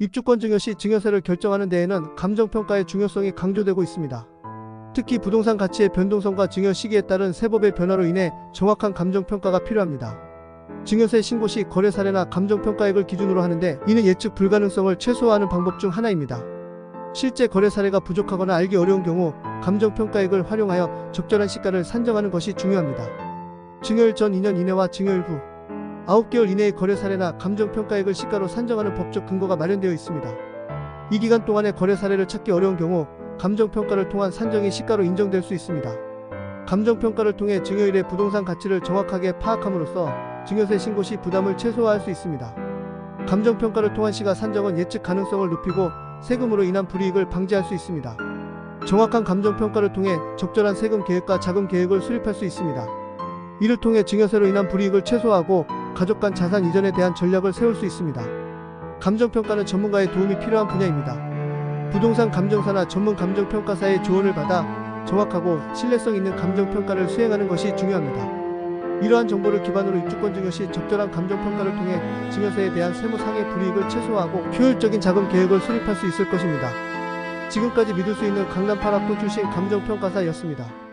입주권 증여 시 증여세를 결정하는 데에는 감정평가의 중요성이 강조되고 있습니다. 특히 부동산 가치의 변동성과 증여 시기에 따른 세법의 변화로 인해 정확한 감정평가가 필요합니다. 증여세 신고 시 거래 사례나 감정평가액을 기준으로 하는데 이는 예측 불가능성을 최소화하는 방법 중 하나입니다. 실제 거래 사례가 부족하거나 알기 어려운 경우 감정평가액을 활용하여 적절한 시가를 산정하는 것이 중요합니다. 증여일 전 2년 이내와 증여일 후 9개월 이내의 거래 사례나 감정평가액을 시가로 산정하는 법적 근거가 마련되어 있습니다. 이 기간 동안의 거래 사례를 찾기 어려운 경우 감정평가를 통한 산정이 시가로 인정될 수 있습니다. 감정평가를 통해 증여일의 부동산 가치를 정확하게 파악함으로써 증여세 신고 시 부담을 최소화할 수 있습니다. 감정평가를 통한 시가 산정은 예측 가능성을 높이고 세금으로 인한 불이익을 방지할 수 있습니다. 정확한 감정평가를 통해 적절한 세금 계획과 자금 계획을 수립할 수 있습니다. 이를 통해 증여세로 인한 불이익을 최소화하고 가족 간 자산 이전에 대한 전략을 세울 수 있습니다. 감정평가는 전문가의 도움이 필요한 분야입니다. 부동산 감정사나 전문 감정평가사의 조언을 받아 정확하고 신뢰성 있는 감정평가를 수행하는 것이 중요합니다. 이러한 정보를 기반으로 입주권 증여 시 적절한 감정평가를 통해 증여세에 대한 세무상의 불이익을 최소화하고 효율적인 자금 계획을 수립할 수 있을 것입니다. 지금까지 믿을 수 있는 강남 8학도 출신 감정평가사였습니다.